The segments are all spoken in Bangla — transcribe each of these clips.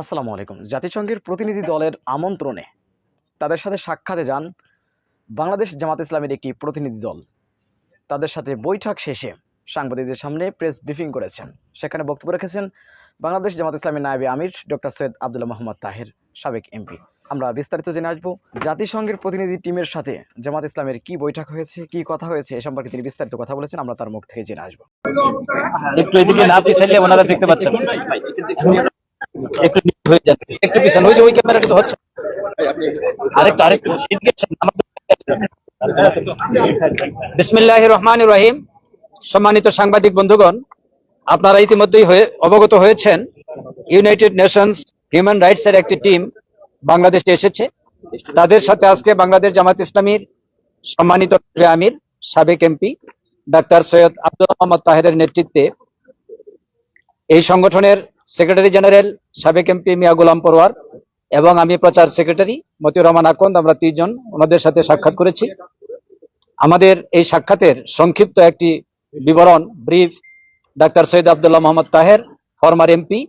আসসালামু আলাইকুম। জাতিসংঘের প্রতিনিধি দলের আমন্ত্রণে তাদের সাথে সাক্ষাতে যান বাংলাদেশ জামাত ইসলামের একটি প্রতিনিধি দল। তাদের সাথে বৈঠক শেষে সাংবাদিকদের সামনে প্রেস ব্রিফিং করেছেন। সেখানে বক্তব্য রেখেছেন বাংলাদেশ জামাত ইসলামের নায়েবে আমির, ডক্টর সৈয়দ আবদুল্লাহ মোহাম্মদ তাহের, সাবেক এমপি। আমরা বিস্তারিত জেনে আসব জাতিসংঘের প্রতিনিধি টিমের সাথে জামাত ইসলামের কি বৈঠক হয়েছে, কি কথা হয়েছে, এ সম্পর্কে তিনি বিস্তারিত কথা বলেছেন, আমরা তার মুখ থেকে জেনে আসব। একটু দেখতে পাচ্ছেন। একটু হয়ে যান একটু হচ্ছে। আরেকটু আরেকটু আমাদের বিসমিল্লাহ রহমান রহিম সম্মানিত সাংবাদিক বন্ধুগণ, আপনারা ইতিমধ্যেই অবগত হয়েছেন ইউনাইটেড নেশনস হিউম্যান রাইটস এর একটি টিম বাংলাদেশে এসেছে। তাদের সাথে আজকে বাংলাদেশ জামাত ইসলামীর সম্মানিত আমির, সাবেক এমপি ডাক্তার সৈয়দ আব্দুল মোহাম্মদ তাহেরের নেতৃত্বে এই সংগঠনের সেক্রেটারি জেনারেল সাবেক এমপি মিয়া গোলাম পরোয়ার এবং আমি প্রচার সেক্রেটারি মতিউর রহমান আকন্দ, আমরা তিনজন ওনাদের সাথে সাক্ষাৎ করেছি। আমাদের এই সাক্ষাতের সংক্ষিপ্ত একটি বিবরণ brief doctor Syed Abdullah Mohammad Taher former MP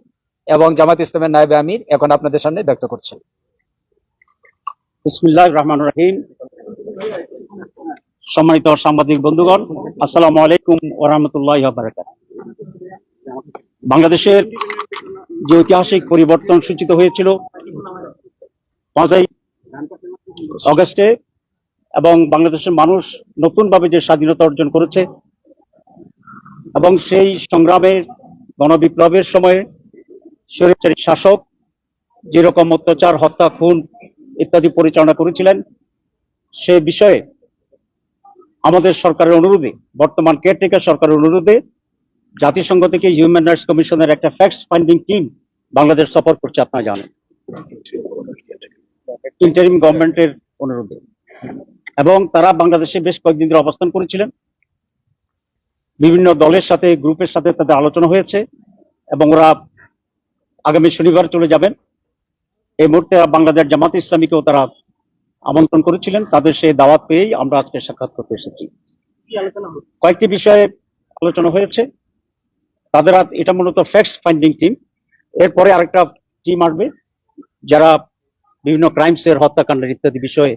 এবং জামাত ইসলামের নায়েবে আমির, এখন আপনাদের সামনে ব্যক্ত করছেন বিসমুল্লাহ রহমান রহিম। সম্মানিত সাংবাদিক বন্ধুগণ, আসসালামু আলাইকুম ওরহামতুল্লাহ বাংলাদেশের যে ঐতিহাসিক পরিবর্তন সূচিত হয়েছিল পাঁচই অগস্টে এবং বাংলাদেশের মানুষ নতুনভাবে যে স্বাধীনতা অর্জন করেছে এবং সেই সংগ্রামে, গণবিপ্লবের সময়ে স্বৈরাচারী শাসক যেরকম অত্যাচার, হত্যা, খুন ইত্যাদি পরিচালনা করেছিলেন, সে বিষয়ে আমাদের সরকারের অনুরোধে, বর্তমান কেয়ারটেকার সরকারের অনুরোধে জাতিসংঘ থেকে হিউম্যান রাইটস কমিশনের একটা ফ্যাক্টস ফাইন্ডিং টিম বাংলাদেশ সফর করছে, আপনারা জানেন। ইন্টারিম গভর্নমেন্টের অনুরোধে। এবং তারা বাংলাদেশে বেশ কয়েকদিন ধরে অবস্থান করেছিলেন। বিভিন্ন দলের সাথে গ্রুপের সাথে তাদের আলোচনা হয়েছে এবং ওরা আগামী শনিবার চলে যাবেন। এই মুহূর্তে বাংলাদেশ জামাত ইসলামীকেও তারা আমন্ত্রণ করেছিলেন। তাদের সেই দাওয়াত পেয়েই আমরা আজকে সাক্ষাৎ করতে এসেছি। কয়েকটি বিষয়ে আলোচনা হয়েছে। তাদের এটা মূলত ফ্যাক্টস ফাইন্ডিং টিম এরপরে আরেকটা টিম আসবে যারা বিভিন্ন ক্রাইমস এর হত্যাকাণ্ডের ইত্যাদি বিষয়ে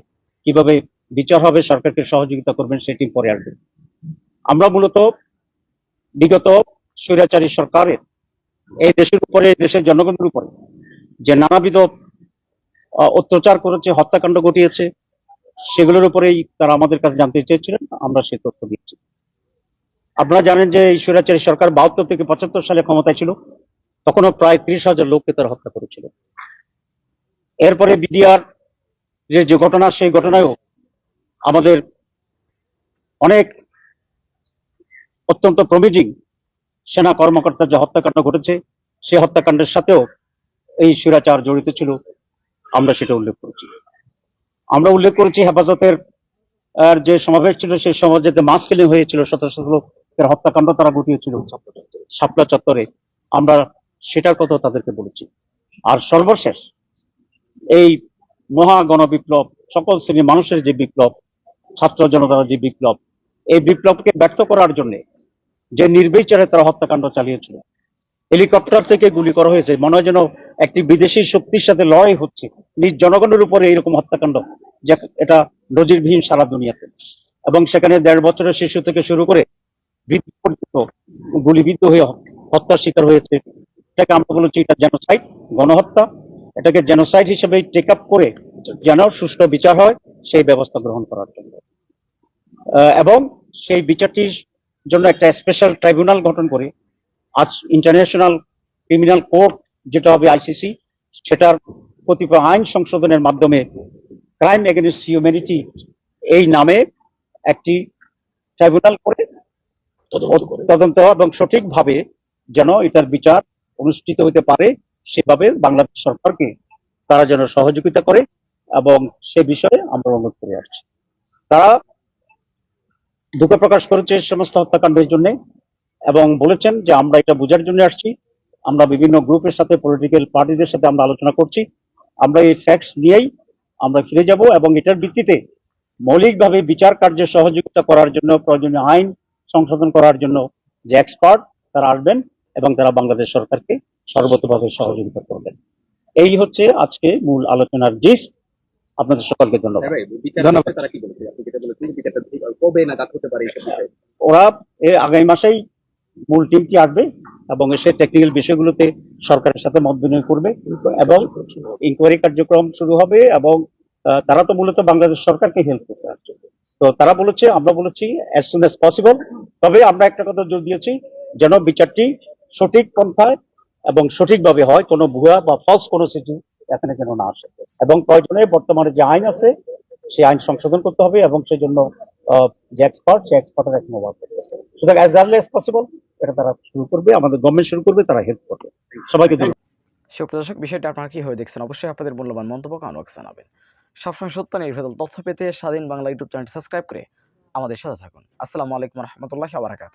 কীভাবে বিচার হবে, সরকারকে সহযোগিতা করবেন, সেই টিম পরে আসবে। আমরা মূলত বিগত স্বৈরাচারী সরকারের, এই দেশের উপরে দেশের জনগণের উপরে যে নানাবিধ অত্যাচার করেছে, হত্যাকাণ্ড ঘটিয়েছে, সেগুলোর উপরেই তারা আমাদের কাছে জানতে চেয়েছিলেন, আমরা সে তথ্য দিচ্ছি আপনারা জানেন যে এই স্বৈরাচারী সরকার বাহাত্তর থেকে পঁচাত্তর সালে ক্ষমতায় ছিল, তখনও প্রায় ত্রিশ হাজার লোককে তারা হত্যা করেছিল। এরপরে বিডিআর যে যে ঘটনা, সেই ঘটনায়ও আমাদের অনেক অত্যন্ত প্রমিজিং সেনা কর্মকর্তার যে হত্যাকাণ্ড ঘটেছে, সেই হত্যাকাণ্ডের সাথেও এই স্বৈরাচার জড়িত ছিল। আমরা সেটা উল্লেখ করেছি। আমরা উল্লেখ করেছি হেফাজতের যে সমাবেশ ছিল, সেই সমাজেতে মাস কিলিং হয়েছিল শত শত লোকের হত্যাকাণ্ড তারা ঘটিয়েছিল শাপলা চত্বরে। আমরা সেটার কথা তাদেরকে বলেছি। আর সর্বশেষ এই মহা গণবিপ্লব, সকল শ্রেণির মানুষের যে বিপ্লব, ছাত্র জনতার যে বিপ্লব, এই বিপ্লবকে ব্যক্ত করার জন্য যে নির্বিচারে তারা হত্যাকাণ্ড চালিয়েছিল, হেলিকপ্টার থেকে গুলি করা হয়েছে, মনে হয় যেন একটি বিদেশি শক্তির সাথে লড়াই হচ্ছে, নিজ জনগণের উপরে এরকম হত্যাকাণ্ড, যা এটা নজিরবিহীন সারা দুনিয়াতে। এবং সেখানে দেড় বছরের শিশু থেকে শুরু করে বৃদ্ধ পর্যন্ত গুলিবিদ্ধ হয়ে হত্যার শিকার হয়েছে। এটাকে আমরা বলেছি এটা যেন জেনোসাইড গণহত্যা এটাকে জেনোসাইড হিসেবে টেক আপ করে যেন সুষ্ঠু বিচার হয় সেই ব্যবস্থা গ্রহণ করার জন্য। এবং সেই বিচারটির জন্য একটা স্পেশাল ট্রাইব্যুনাল গঠন করে আজ ইন্টারন্যাশনাল ক্রিমিনাল কোর্ট যেটা হবে আইসিসি সেটার কতিপয় আইন সংশোধনের মাধ্যমে ক্রাইম এগেনস্ট হিউম্যানিটি এই নামে একটি ট্রাইব্যুনাল করে। তদন্ত এবং সঠিকভাবে যেন এটার বিচার অনুষ্ঠিত হতে পারে সেভাবে বাংলাদেশ সরকারকে তারা যেন সহযোগিতা করে এবং সে বিষয়ে আমরা অনুরোধ করে আসছি। তারা দুঃখ প্রকাশ করেছে সমস্ত হত্যাকাণ্ডের জন্য এবং বলেছেন যে আমরা এটা বোঝার জন্য আসছি। আমরা বিভিন্ন গ্রুপের সাথে পলিটিক্যাল পার্টিদের সাথে আমরা আলোচনা করছি। আমরা এই ফ্যাক্টস নিয়েই আমরা ফিরে যাব এবং এটার ভিত্তিতে মৌলিকভাবে বিচার কার্যে সহযোগিতা করার জন্য, প্রয়োজনীয় আইন সংশোধন করার জন্য যে এক্সপার্ট তারা আসবেন এবং তারা বাংলাদেশ সরকারকে সর্বতভাবে সহযোগিতা করবেন। এই হচ্ছে আজকে মূল আলোচনার জিস আপনাদের সকলকে ধন্যবাদ। হ্যাঁ? ওরা আগামী মাসেই মূল টিমটি আসবে এবং এসে টেকনিক্যাল বিষয়গুলোতে সরকারের সাথে মত বিনিময় করবে এবং ইনকোয়ারি কার্যক্রম শুরু হবে এবং তারা তো মূলত বাংলাদেশ সরকারকে হেল্প করতে আসছে। তো তারা বলেছে আমরা বলেছি অ্যাজ সুন অ্যাজ পসিবল তবে আমরা একটা কথা জোর দিয়েছি যেন বিচারটি সঠিক পন্থায় এবং সঠিকভাবে হয়, কোনো ভুয়া বা ফলস কোনো কিছু এখানে যেন না আসে। এবং প্রয়োজনে বর্তমানে যে আইন আছে, সেই আইন সংশোধন করতে হবে এবং সেই জন্য যে এক্সপার্ট সেই এক্সপার্টের এখন ওয়ার্ক করতেছে। সুতরাং অ্যাজ আর্লি অ্যাজ পসিবল এটা তারা শুরু করবে, আমাদের গভর্নমেন্ট শুরু করবে, তারা হেল্প করবে। সবাইকে আপনারা কীভাবে দেখছেন? অবশ্যই আপনাদের মূল্যবান মন্তব্য জানাবেন। সবসময় সত্য, নির্ভেজাল তথ্য পেতে স্বাধীন বাংলা ইউটিউব চ্যানেল সাবস্ক্রাইব করে আমাদের সাথে থাকুন। আসসালামু আলাইকুম রহমতুল্লাহ আবরাকাত